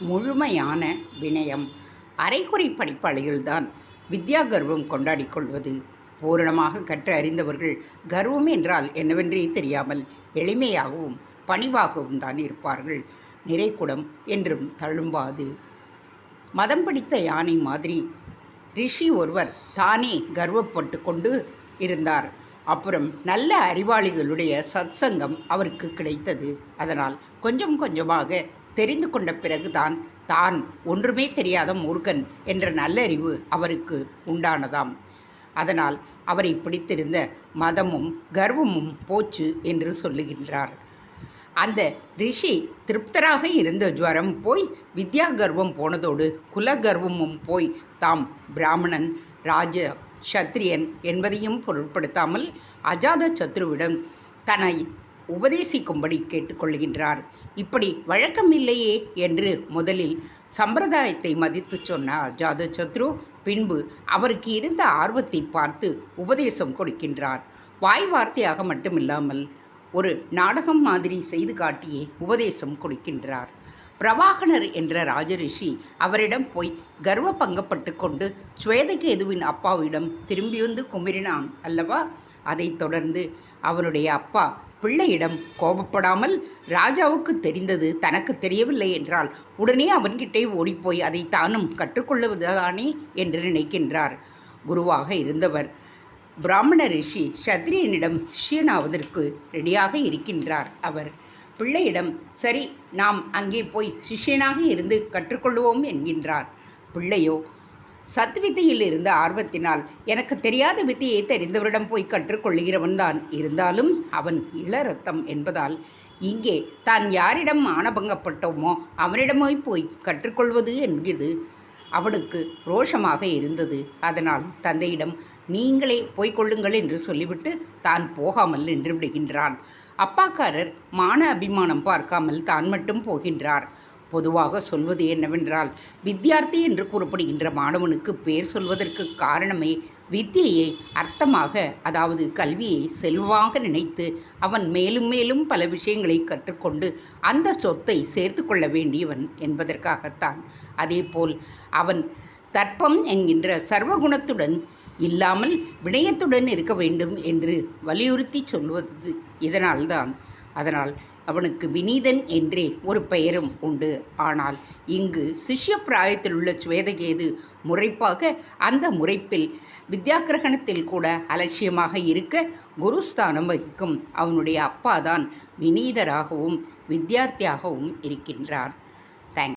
முழுமையான வினயம். அரைகுறை படிப்பாளிகள்தான் வித்யா கர்வம் கொண்டாடி கொள்வது. பூரணமாக கற்று அறிந்தவர்கள் கர்வம் என்றால் என்னவென்றே தெரியாமல் எளிமையாகவும் பணிவாகவும் தான் இருப்பார்கள். நிறைக்குடம் என்றும் தழும்பாது. மதம் பிடித்த யானை மாதிரி ரிஷி ஒருவர் தானே கர்வப்பட்டு கொண்டு இருந்தார். அப்புறம் நல்ல அறிவாளிகளுடைய சத்சங்கம் அவருக்கு கிடைத்தது. அதனால் கொஞ்சம் கொஞ்சமாக தெரிந்து கொண்ட பிறகுதான் தான் ஒன்றுமே தெரியாத முருகன் என்ற நல்லறிவு அவருக்கு உண்டானதாம். அதனால் அவரை பிடித்திருந்த மதமும் கர்வமும் போச்சு என்று சொல்லுகின்றார். அந்த ரிஷி திருப்தராக இருந்த ஜுவரம் போய் வித்யா கர்வம் போனதோடு குல கர்வமும் போய் தாம் பிராமணன் ராஜ சத்திரியன் என்பதையும் பொருட்படுத்தாமல் அஜாத சத்ருவிடம் தன்னை உபதேசிக்கும்படி கேட்டுக்கொள்கின்றார் இப்படி வழக்கமில்லையே என்று முதலில் சம்பிரதாயத்தை மதித்து சொன்னார் ஜாத சத்ரு பின்பு அவருக்கு இருந்த ஆர்வத்தை பார்த்து உபதேசம் கொடுக்கின்றார். வாய் வார்த்தையாக மட்டுமில்லாமல் ஒரு நாடகம் மாதிரி செய்து காட்டியே உபதேசம் கொடுக்கின்றார். பிரவாகனர் என்ற ராஜரிஷி அவரிடம் போய் கர்வ பங்கப்பட்டு கொண்டு ஸ்வேதகேதுவின் அப்பாவிடம் திரும்பி வந்து குமரினான் அல்லவா? அதைத் தொடர்ந்து அவனுடைய அப்பா பிள்ளையிடம் கோபப்படாமல் ராஜாவுக்கு தெரிந்தது தனக்கு தெரியவில்லை என்றால் உடனே அவன்கிட்டே ஓடிப்போய் அதை தானும் கற்றுக்கொள்ளுவதுதானே என்று நினைக்கின்றார். குருவாக இருந்தவர் பிராமண ரிஷி சத்ரியனிடம் சிஷ்யனாவதற்கு ரெடியாக இருக்கின்றார் அவர். பிள்ளையிடம் சரி நாம் அங்கே போய் சிஷ்யனாக இருந்து கற்றுக்கொள்வோம் என்கின்றார். பிள்ளையோ சத்வித்தையில் இருந்த ஆர்வத்தினால் எனக்கு தெரியாத வித்தையை தெரிந்தவரிடம் போய் கற்றுக்கொள்கிறவன் தான் இருந்தாலும் அவன் இளரத்தம் என்பதால் இங்கே தான் யாரிடம் ஆணபங்கப்பட்டோமோ அவனிடமே போய் கற்றுக்கொள்வது என்கிறது. அவனுக்கு ரோஷமாக இருந்தது. அதனால் தந்தையிடம் நீங்களே போய்க்கொள்ளுங்கள் என்று சொல்லிவிட்டு தான் போகாமல் நின்று விடுகின்றான். அப்பாக்காரர் மான அபிமானம் பார்க்காமல் தான் மட்டும் போகின்றார். பொதுவாக சொல்வது என்னவென்றால் வித்தியார்த்தி என்று கூறப்படுகின்ற மாணவனுக்கு பேர் சொல்வதற்கு காரணமே வித்தியை அர்த்தமாக அதாவது கல்வியை செல்வாக நினைத்து அவன் மேலும் மேலும் பல விஷயங்களை கற்றுக்கொண்டு அந்த சொத்தை சேர்த்து கொள்ள வேண்டியவன் என்பதற்காகத்தான். அதேபோல் அவன் தர்ப்பம் என்கின்ற சர்வகுணத்துடன் இல்லாமல் விடயத்துடன் இருக்க வேண்டும் என்று வலியுறுத்தி சொல்வது இதனால்தான். அதனால் அவனுக்கு வினீதன் என்றே ஒரு பெயரும் உண்டு. ஆனால் இங்கு சிஷ்ய பிராயத்தில் உள்ள சுவேதகேது முறைப்பாக அந்த முறைப்பில் வித்யாகிரகணத்தில் கூட அலட்சியமாக இருக்க குருஸ்தானம் வகிக்கும். அவனுடைய அப்பாதான் வினீதராகவும் வித்யார்த்தியாகவும் இருக்கின்றான்